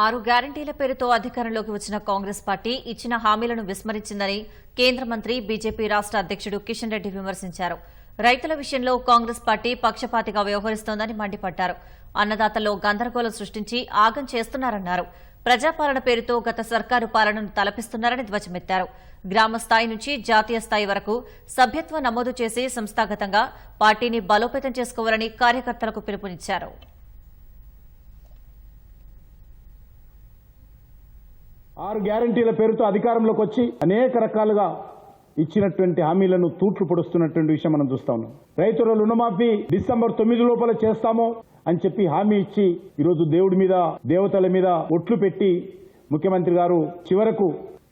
ఆరు గ్యారంటీల పేరుతో అధికారంలోకి వచ్చిన కాంగ్రెస్ పార్టీ ఇచ్చిన హామీలను విస్మరించిందని కేంద్ర మంత్రి బీజేపీ రాష్ట అధ్యక్షుడు కిషన్ రెడ్డి విమర్శించారు. రైతుల విషయంలో కాంగ్రెస్ పార్టీ పక్షపాతిగా వ్యవహరిస్తోందని మండిపడ్డారు. అన్నదాతల్లో గందరగోళం సృష్టించి ఆగం చేస్తున్నారన్నారు. ప్రజాపాలన పేరుతో గత సర్కారు పాలనను తలపిస్తున్నారని ధ్వజమెత్తారు. గ్రామ స్థాయి నుంచి జాతీయ స్థాయి వరకు సభ్యత్వ నమోదు చేసి సంస్థాగతంగా పార్టీని బలోపేతం చేసుకోవాలని కార్యకర్తలకు పిలుపునిచ్చారు. ఆరు గ్యారంటీల పేరుతో అధికారంలోకి వచ్చి అనేక రకాలుగా ఇచ్చినటువంటి హామీలను తూట్లు పొడుస్తున్నటువంటి విషయం మనం చూస్తా ఉన్నాం. రైతుల రుణమాఫీ డిసెంబర్ తొమ్మిది లోపల చేస్తాము అని చెప్పి హామీ ఇచ్చి ఈరోజు దేవుడి మీద దేవతల మీద ఒట్లు పెట్టి ముఖ్యమంత్రి గారు చివరకు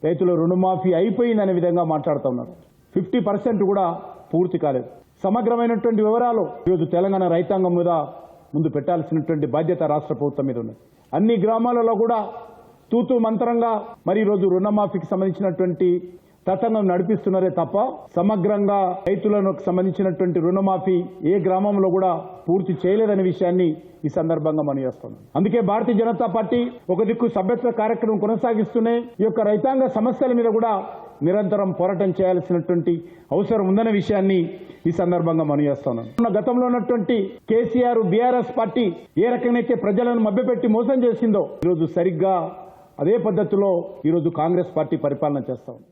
రైతుల రుణమాఫీ అయిపోయిందనే విధంగా మాట్లాడుతూ ఉన్నారు. ఫిఫ్టీ పర్సెంట్ కూడా పూర్తి కాలేదు. సమగ్రమైనటువంటి వివరాలు ఈరోజు తెలంగాణ రైతాంగం మీద ముందు పెట్టాల్సినటువంటి బాధ్యత రాష్ట్ర ప్రభుత్వం మీద ఉన్నది. అన్ని గ్రామాలలో కూడా తూతూ మంత్రంగా మరి ఈరోజు రుణమాఫీకి సంబంధించినటువంటి తతంగం నడిపిస్తున్నారే తప్ప సమగ్రంగా రైతులకు సంబంధించినటువంటి రుణమాఫీ ఏ గ్రామంలో కూడా పూర్తి చేయలేదనే విషయాన్ని ఈ సందర్భంగా మనం చేస్తున్నాం. అందుకే భారతీయ జనతా పార్టీ ఒక దిక్కు సభ్యత్వ కార్యక్రమం కొనసాగిస్తూనే ఈ యొక్క రైతాంగ సమస్యల మీద కూడా నిరంతరం పోరాటం చేయాల్సినటువంటి అవసరం ఉందనే విషయాన్ని ఈ సందర్భంగా మనం చేస్తున్నాం. ఉన్న గతంలో ఉన్నటువంటి కేసీఆర్ బీఆర్ఎస్ పార్టీ ఏ రకంగానైతే ప్రజలను మభ్యపెట్టి మోసం చేసిందో ఈరోజు సరిగ్గా అదే పద్ధతిలో ఈరోజు కాంగ్రెస్ పార్టీ పరిపాలన చేస్తా ఉంది.